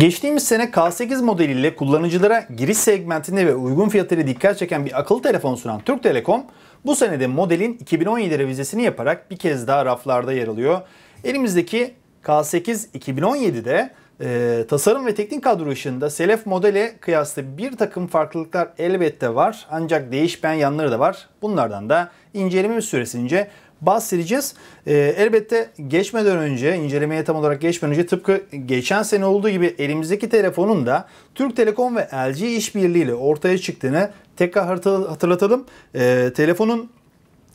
Geçtiğimiz sene K8 modeliyle kullanıcılara giriş segmentinde ve uygun fiyatıyla dikkat çeken bir akıllı telefon sunan Türk Telekom bu senede modelin 2017 revizesini yaparak bir kez daha raflarda yer alıyor. Elimizdeki K8 2017'de e, tasarım ve teknik kadro ışığında Selef modele kıyasla bir takım farklılıklar elbette var. Ancak değişmeyen yanları da var. Bunlardan da incelememiz süresince bahsedeceğiz. E, elbette geçmeden önce, incelemeye tam olarak geçmeden önce tıpkı geçen sene olduğu gibi elimizdeki telefonun da Türk Telekom ve LG işbirliğiyle ortaya çıktığını tekrar hatırlatalım. E, telefonun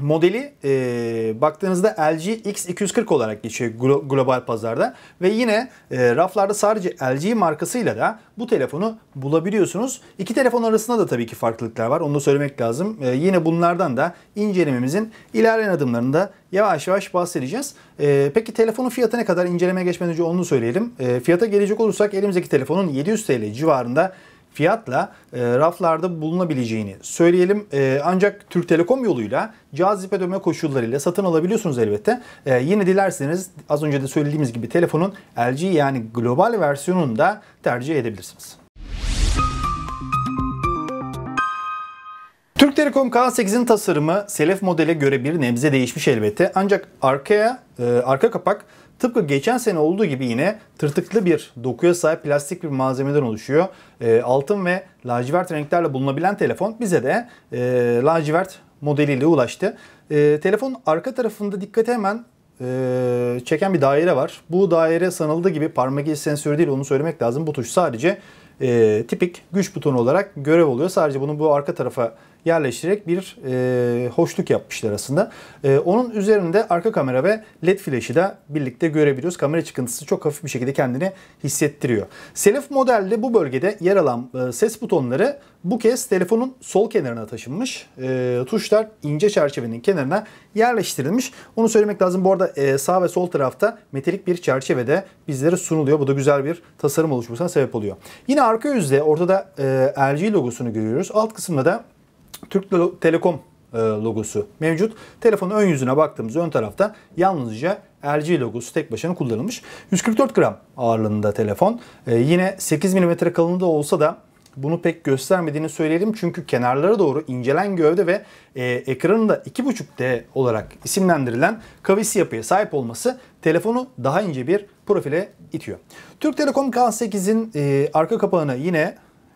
modeli e, baktığınızda LG X240 olarak geçiyor global pazarda ve yine e, raflarda sadece LG markasıyla da bu telefonu bulabiliyorsunuz. İki telefon arasında da tabii ki farklılıklar var. Onu da söylemek lazım. E, yine bunlardan da incelememizin ilerleyen adımlarında yavaş yavaş bahsedeceğiz. E, peki telefonun fiyatı ne kadar incelemeye geçmeden önce onu söyleyelim. E, fiyata gelecek olursak elimizdeki telefonun 700 TL civarında fiyatla e, raflarda bulunabileceğini söyleyelim. E, ancak Türk Telekom yoluyla cazip ödeme koşullarıyla satın alabiliyorsunuz elbette. E, yine dilerseniz az önce de söylediğimiz gibi telefonun LG yani global versiyonunu da tercih edebilirsiniz. Türk Telekom K8'in tasarımı Selef modele göre bir nebze değişmiş elbette. Ancak arkaya e, arka kapak Tıpkı geçen sene olduğu gibi yine tırtıklı bir dokuya sahip plastik bir malzemeden oluşuyor. E, altın ve lacivert renklerle bulunabilen telefon bize de e, lacivert modeliyle ulaştı. E, telefon arka tarafında dikkate hemen e, çeken bir daire var. Bu daire sanıldığı gibi parmak izi sensörü değil onu söylemek lazım. Bu tuş sadece e, tipik güç butonu olarak görev oluyor. Sadece bunu bu arka tarafa yerleştirerek bir e, hoşluk yapmışlar aslında. E, onun üzerinde arka kamera ve led flash'ı da birlikte görebiliyoruz. Kamera çıkıntısı çok hafif bir şekilde kendini hissettiriyor. Selef modelde bu bölgede yer alan e, ses butonları bu kez telefonun sol kenarına taşınmış. E, tuşlar ince çerçevenin kenarına yerleştirilmiş. Onu söylemek lazım. Bu arada e, sağ ve sol tarafta metalik bir çerçevede bizlere sunuluyor. Bu da güzel bir tasarım oluşmasına sebep oluyor. Yine arka yüzde ortada e, LG logosunu görüyoruz. Alt kısımda da Türk Telekom e, logosu mevcut. Telefonun ön yüzüne baktığımız ön tarafta yalnızca LG logosu tek başına kullanılmış. 144 gram ağırlığında telefon. E, yine 8 mm kalınlığında olsa da bunu pek göstermediğini söyleyelim. Çünkü kenarlara doğru incelen gövde ve e, ekranında 2.5D olarak isimlendirilen kavisi yapıya sahip olması telefonu daha ince bir profile itiyor. Türk Telekom K8'in e, arka kapağını yine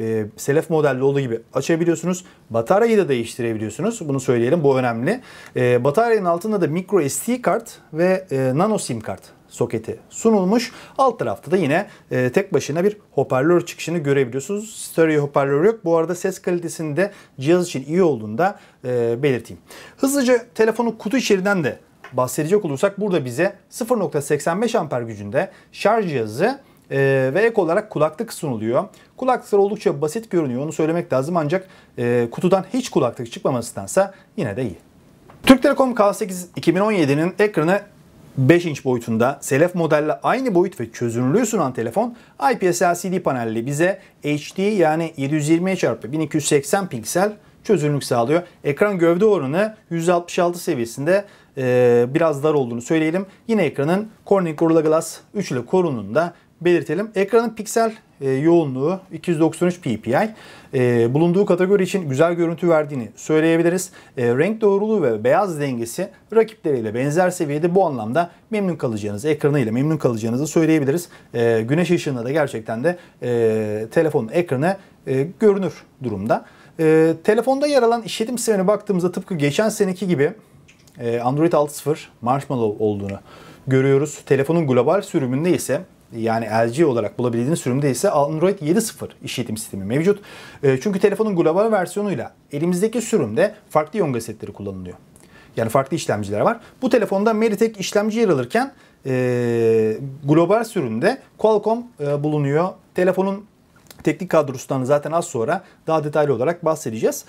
e, Selef modelde olduğu gibi açabiliyorsunuz. Bataryayı da değiştirebiliyorsunuz. Bunu söyleyelim. Bu önemli. E, bataryanın altında da micro SD kart ve e, nano sim kart soketi sunulmuş. Alt tarafta da yine e, tek başına bir hoparlör çıkışını görebiliyorsunuz. Stereo hoparlör yok. Bu arada ses kalitesinde cihaz için iyi olduğunu da e, belirteyim. Hızlıca telefonu kutu içeriden de bahsedecek olursak burada bize 0.85 amper gücünde şarj cihazı e, ve ek olarak kulaklık sunuluyor. Kulaklıklar oldukça basit görünüyor onu söylemek lazım ancak e, kutudan hiç kulaklık çıkmamasındansa yine de iyi. Türk Telekom K8 2017'nin ekranı 5 inç boyutunda Selef modelle aynı boyut ve çözünürlüğü sunan telefon IPS LCD panelli bize HD yani 720 x 1280 piksel çözünürlük sağlıyor. Ekran gövde oranı 166 seviyesinde e, biraz dar olduğunu söyleyelim. Yine ekranın Corning Gorilla Glass 3 ile korununda belirtelim. Ekranın piksel e, yoğunluğu 293 ppi. E, bulunduğu kategori için güzel görüntü verdiğini söyleyebiliriz. E, renk doğruluğu ve beyaz dengesi rakipleriyle benzer seviyede bu anlamda memnun kalacağınızı, ekranıyla memnun kalacağınızı söyleyebiliriz. E, güneş ışığında da gerçekten de e, telefonun ekranı e, görünür durumda. E, telefonda yer alan işletim sistemine baktığımızda tıpkı geçen seneki gibi e, Android 6.0 Marshmallow olduğunu görüyoruz. Telefonun global sürümünde ise yani LG olarak bulabildiğiniz sürümde ise Android 7.0 işletim sistemi mevcut. E, çünkü telefonun global versiyonuyla elimizdeki sürümde farklı yonga setleri kullanılıyor. Yani farklı işlemciler var. Bu telefonda Mediatek işlemci yer alırken e, global sürümde Qualcomm e, bulunuyor. Telefonun teknik kadrosundan zaten az sonra daha detaylı olarak bahsedeceğiz.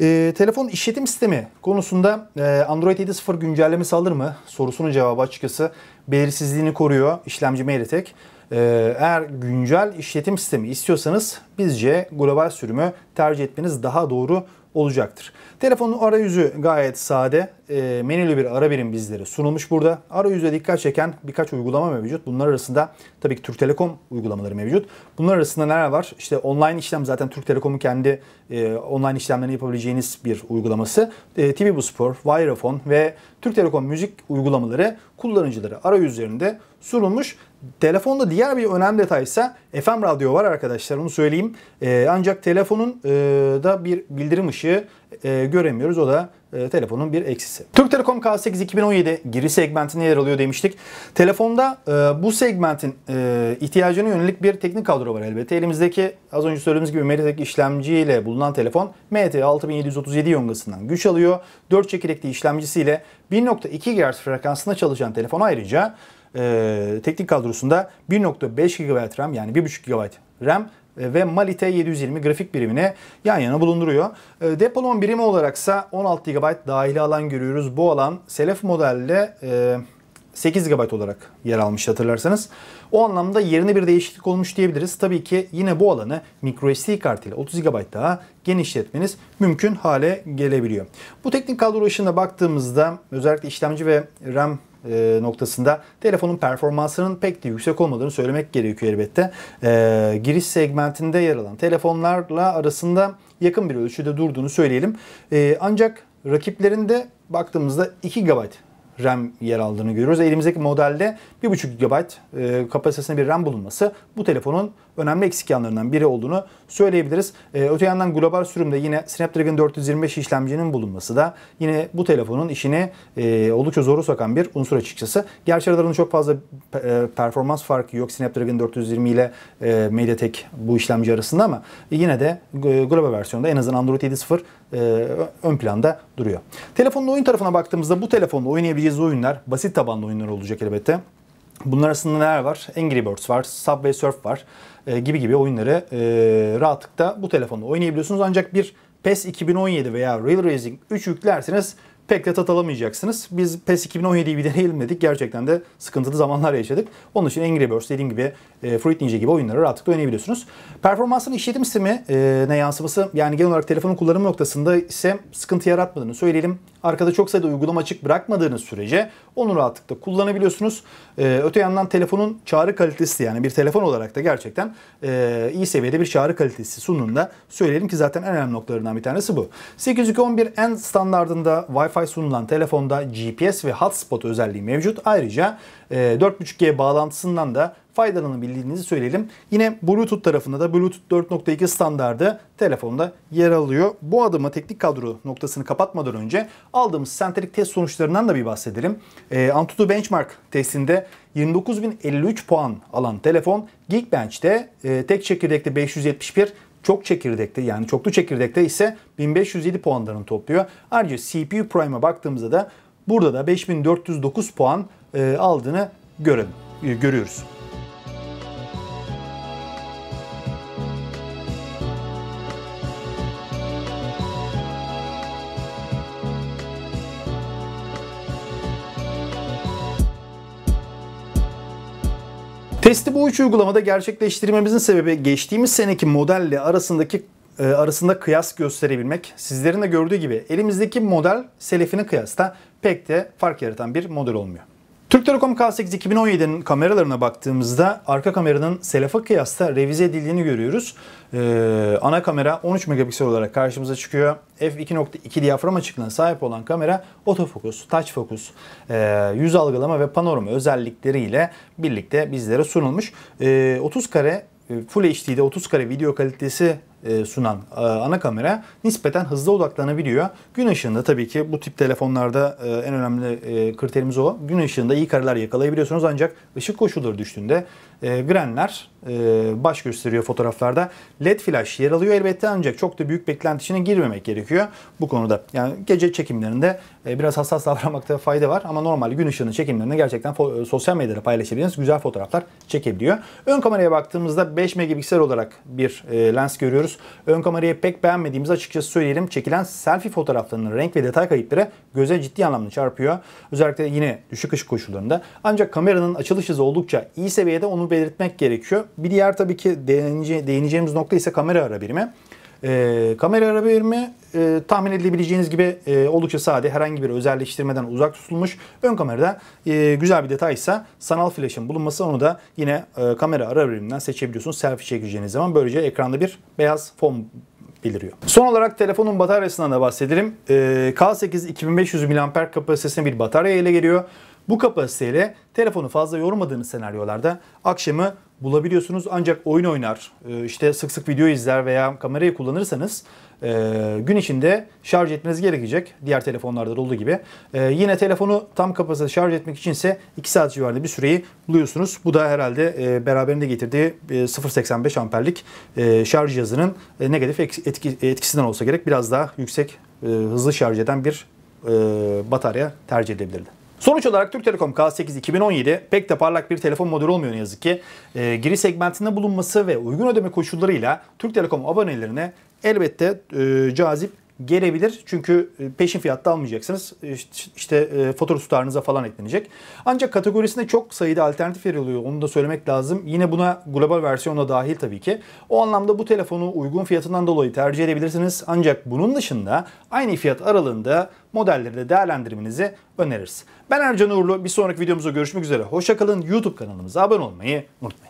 E, telefon işletim sistemi konusunda e, Android 7.0 güncellemesi alır mı sorusunun cevabı açıkçası belirsizliğini koruyor işlemci MediaTek. E, eğer güncel işletim sistemi istiyorsanız bizce global sürümü tercih etmeniz daha doğru olacaktır. Telefonun arayüzü gayet sade. e, menülü bir ara birim bizlere sunulmuş burada. Arayüze dikkat çeken birkaç uygulama mevcut. Bunlar arasında tabii ki Türk Telekom uygulamaları mevcut. Bunlar arasında neler var? İşte online işlem zaten Türk Telekom'un kendi e, online işlemlerini yapabileceğiniz bir uygulaması. E, TV Bu Spor, Wirefone ve Türk Telekom müzik uygulamaları kullanıcıları arayüzlerinde sunulmuş. Telefonda diğer bir önemli detay ise FM radyo var arkadaşlar onu söyleyeyim. E, ancak telefonun e, da bir bildirim ışığı e, göremiyoruz. O da e, telefonun bir eksisi. Türk Telekom K8 2017 giriş segmentinde yer alıyor demiştik. Telefonda e, bu segmentin e, ihtiyacına yönelik bir teknik kadro var elbette. Elimizdeki az önce söylediğimiz gibi Mediatek işlemciyle bulunan telefon MT6737 yongasından güç alıyor. 4 çekirdekli işlemcisiyle 1.2 GHz frekansında çalışan telefon ayrıca e, teknik kadrosunda 1.5 GB RAM yani 1.5 GB RAM e, ve Mali T720 grafik birimine yan yana bulunduruyor. E, depolama birimi olaraksa 16 GB dahili alan görüyoruz. Bu alan Selef modelde 8 e, GB olarak yer almış hatırlarsanız. O anlamda yerine bir değişiklik olmuş diyebiliriz. Tabii ki yine bu alanı microSD kart ile 30 GB daha genişletmeniz mümkün hale gelebiliyor. Bu teknik kadro ışığına baktığımızda özellikle işlemci ve RAM e, noktasında telefonun performansının pek de yüksek olmadığını söylemek gerekiyor elbette. E, giriş segmentinde yer alan telefonlarla arasında yakın bir ölçüde durduğunu söyleyelim. E, ancak rakiplerinde baktığımızda 2 GB RAM yer aldığını görüyoruz. Elimizdeki modelde 1.5 GB e, kapasitesinde bir RAM bulunması bu telefonun önemli eksik yanlarından biri olduğunu söyleyebiliriz. E, öte yandan global sürümde yine Snapdragon 425 işlemcinin bulunması da yine bu telefonun işini e, oldukça zoru sokan bir unsur açıkçası. Gerçi aralarında çok fazla e, performans farkı yok Snapdragon 420 ile e, MediaTek bu işlemci arasında ama yine de e, global versiyonda en azından Android 7.0 e, ön planda duruyor. Telefonun oyun tarafına baktığımızda bu telefonla oynayabileceğiz oyunlar basit tabanlı oyunlar olacak elbette. Bunlar arasında neler var? Angry Birds var, Subway Surf var e, gibi gibi oyunları e, rahatlıkla bu telefonda oynayabiliyorsunuz. Ancak bir PES 2017 veya Real Racing 3 yüklerseniz pek de tat alamayacaksınız. Biz PES 2017'yi bir deneyelim dedik. Gerçekten de sıkıntılı zamanlar yaşadık. Onun için Angry Birds dediğim gibi e, Fruit Ninja gibi oyunları rahatlıkla oynayabiliyorsunuz. Performansın işletim sistemi e, ne yansıması yani genel olarak telefonun kullanımı noktasında ise sıkıntı yaratmadığını söyleyelim. Arkada çok sayıda uygulama açık bırakmadığınız sürece onu rahatlıkla kullanabiliyorsunuz. Ee, öte yandan telefonun çağrı kalitesi yani bir telefon olarak da gerçekten e, iyi seviyede bir çağrı kalitesi sunumunda söyleyelim ki zaten en önemli noktalarından bir tanesi bu. 802.11n standartında Wi-Fi sunulan telefonda GPS ve hotspot özelliği mevcut. Ayrıca e, 4.5G bağlantısından da faydalanabildiğinizi söyleyelim. Yine Bluetooth tarafında da Bluetooth 4.2 standardı telefonda yer alıyor. Bu adıma teknik kadro noktasını kapatmadan önce aldığımız sentrik test sonuçlarından da bir bahsedelim. E, Antutu Benchmark testinde 29.053 puan alan telefon Geekbench'te e, tek çekirdekli 571 çok çekirdekte yani çoklu çekirdekte ise 1507 puanlarını topluyor. Ayrıca CPU Prime'a baktığımızda da burada da 5409 puan e, aldığını görelim, e, görüyoruz. Testi bu üç uygulamada gerçekleştirmemizin sebebi geçtiğimiz seneki modelle arasındaki e, arasında kıyas gösterebilmek. Sizlerin de gördüğü gibi elimizdeki model selefine kıyasla pek de fark yaratan bir model olmuyor. Türk Telekom K8 2017'nin kameralarına baktığımızda arka kameranın selefa kıyasla revize edildiğini görüyoruz. Ee, ana kamera 13 megapiksel olarak karşımıza çıkıyor. f2.2 diyafram açıklığına sahip olan kamera otofokus, touch focus, e, yüz algılama ve panorama özellikleriyle birlikte bizlere sunulmuş. E, 30 kare Full HD'de 30 kare video kalitesi sunan e, ana kamera nispeten hızlı odaklanabiliyor. Gün ışığında tabii ki bu tip telefonlarda en önemli kriterimiz o. Gün ışığında iyi kareler yakalayabiliyorsunuz ancak ışık koşulları düştüğünde grenler baş gösteriyor fotoğraflarda. LED flash yer alıyor elbette ancak çok da büyük beklenti içine girmemek gerekiyor bu konuda. Yani gece çekimlerinde biraz hassas davranmakta fayda var ama normal gün ışığının çekimlerinde gerçekten sosyal medyada paylaşabildiğiniz güzel fotoğraflar çekebiliyor. Ön kameraya baktığımızda 5 megapiksel olarak bir lens görüyoruz. Ön kamerayı pek beğenmediğimizi açıkçası söyleyelim. Çekilen selfie fotoğraflarının renk ve detay kayıpları göze ciddi anlamda çarpıyor. Özellikle yine düşük ışık koşullarında. Ancak kameranın açılış hızı oldukça iyi seviyede onu belirtmek gerekiyor. Bir diğer tabii ki değineceğimiz nokta ise kamera ara birimi. E, kamera araba verimi e, tahmin edebileceğiniz gibi e, oldukça sade. Herhangi bir özelleştirmeden uzak tutulmuş. Ön kamerada e, güzel bir detaysa sanal flash'ın bulunması onu da yine e, kamera ara veriminden seçebiliyorsunuz. Selfie çekeceğiniz zaman böylece ekranda bir beyaz fon beliriyor. Son olarak telefonun bataryasından da bahsedelim. Ee, K8 2500 mAh kapasitesinde bir batarya ile geliyor. Bu kapasiteyle telefonu fazla yormadığınız senaryolarda akşamı bulabiliyorsunuz. Ancak oyun oynar, e, işte sık sık video izler veya kamerayı kullanırsanız e, gün içinde şarj etmeniz gerekecek. Diğer telefonlarda da olduğu gibi. E, Yine telefonu tam kapasite şarj etmek içinse 2 saat civarında bir süreyi buluyorsunuz. Bu da herhalde beraberinde getirdiği e, 0.85 amperlik şarj cihazının negatif etki- etkisinden olsa gerek. Biraz daha yüksek hızlı şarj eden bir batarya tercih edilebilirdi. Sonuç olarak Türk Telekom K8 2017 pek de parlak bir telefon modeli olmuyor ne yazık ki. E, giri segmentinde bulunması ve uygun ödeme koşullarıyla Türk Telekom abonelerine elbette e, cazip gelebilir. Çünkü e, peşin fiyatta almayacaksınız. İşte, işte e, fatura tutarınıza falan eklenecek. Ancak kategorisinde çok sayıda alternatif veriliyor. Onu da söylemek lazım. Yine buna global versiyon da dahil tabii ki. O anlamda bu telefonu uygun fiyatından dolayı tercih edebilirsiniz. Ancak bunun dışında aynı fiyat aralığında modelleri de değerlendirmenizi öneririz. Ben Ercan Uğurlu. Bir sonraki videomuzda görüşmek üzere. Hoşçakalın. YouTube kanalımıza abone olmayı unutmayın.